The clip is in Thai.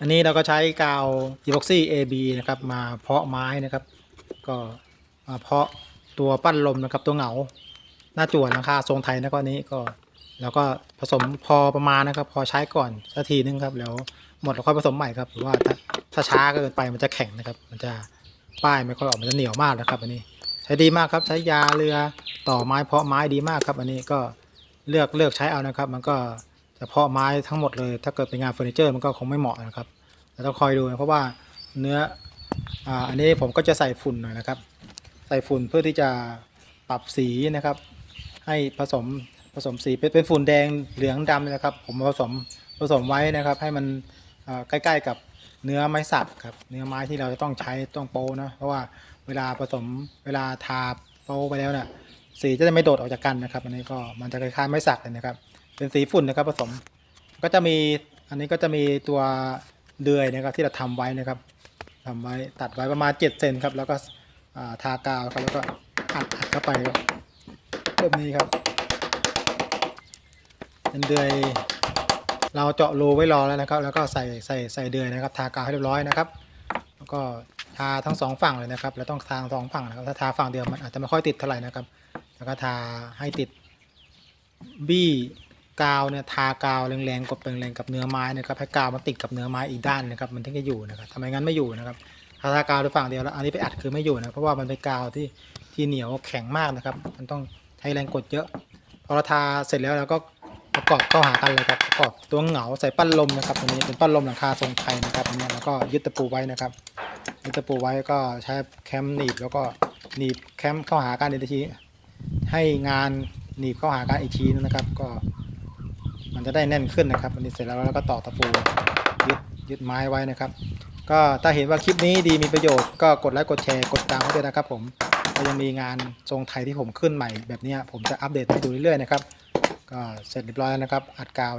อันนี้เราก็ใช้กาวอีพ็อกซี่ AB นะครับมาเพาะไม้นะครับ ก็มาเพาะตัวปั้นลมนะครับตัวเหงาหน้าจั่วหลังคาทรงไทยนะก็อันนี้ก็แล้วก็ผสมพอประมาณนะครับ พอใช้ก่อนสักทีนึงครับแล้วหมดแล้วค่อยผสมใหม่ครับหรือว่าถ้าถ้าช้าเกินไปมันจะแข็งนะครับ มันจะป้ายไม่ค่อยออกมันจะเหนียวมากนะครับอันนี้ใช้ดีมากครับใช้ยาเรือต่อไม้เพาะไม้ดีมากครับ อันนี้ก็เลือกเลือกใช้เอานะครับ มันก็ จะเพาะไม้ทั้งหมดเลย ถ้าเกิดเป็นงานเฟอร์นิเจอร์มันก็คงไม่เหมาะนะครับแต่ต้องคอยดูนะเพราะว่าเนื้ออ่าอันนี้ผมก็จะใส่ฝุ่นหน่อยนะครับ ใส่ฝุ่นเพื่อที่จะปรับสีนะครับ ให้ผสมผสมสีเป็นเป็นฝุ่นแดงเหลืองดำเลยนะครับ ผมผสมผสมไว้นะครับ ให้มันเอ่อใกล้ๆกับเนื้อไม้สักครับเนื้อไม้ที่เราจะต้องใช้ต้องโปะนะเพราะว่าเวลาผสมเวลาทาโปะไปแล้วเนี่ยสีจะไม่โดดออกจากกันนะครับ อันนี้ก็มันจะคล้ายๆไม้สักเลยนะครับ เป็นสีฝุ่นนะครับผสม ก็จะมีอันนี้ก็จะมีตัวเดือยนะครับที่เราทำไว้นะครับทำไว้ตัดไว้ประมาณ 7 เซนครับ แล้วก็าทากาวครับแล้วก็อัดอัดเข้าไปครับแบบนี้ครับ เป็นเดือยเราเจาะรูไว้รอแล้วนะครับ แล้วก็ใส่ใส่ใส่เดือยนะครับ ทากาวให้เรียบร้อยนะครับ แล้วก็ทาทั้งสองฝั่งเลยนะครับแล้วต้องทาทั้งสองฝั่งนะครับ ถ้าทาฝั่งเดียวมันอาจจะไม่ค่อยติดเท่าไหร่นะครับ แล้วก็ทาให้ติดบี้ กาวเนี่ยทากาวแรงๆกดแรงๆกับเนื้อไม้นะครับให้กาวมันติดกับเนื้อไม้อีกด้านนะครับมันถึงจะอยู่นะครับทำไมงั้นไม่อยู่นะครับถ้าทากาวด้วยฝั่งเดียวแล้วอันนี้ไปอัดคือไม่อยู่นะเพราะว่ามันเป็นกาวที่ที่เหนียวแข็งมากนะครับ มันต้องใช้แรงกดเยอะพอเราทาเสร็จแล้วเราก็ประกอบเข้าหากันเลยครับประกอบตัวเหงาใส่ปั้นลมนะครับตัวนี้เป็นปั้นลมหลังคาทรงไทยนะครับอันนี้แล้วก็ยึดตะปูไว้นะครับยึดตะปูไว้ก็ใช้แคมหนีบแล้วก็หนีบแคมเข้าหากันอีกทีให้งานหนีบเข้าหากันอีกทีนึงนะครับ ก็ มันจะได้แน่นขึ้นนะครับอันนี้เสร็จแล้วเราก็ตอกตะปูยึดยึดไม้ไว้นะครับ ก็ถ้าเห็นว่าคลิปนี้ดีมีประโยชน์ก็กดไลค์กดแชร์กดตามให้ด้วยนะครับ ผมก็ยังมีงานทรงไทยที่ผมขึ้นใหม่แบบนี้ผมจะอัปเดตให้ดูเรื่อยๆนะครับก็เสร็จเรียบร้อยแล้วนะครับอัดกาว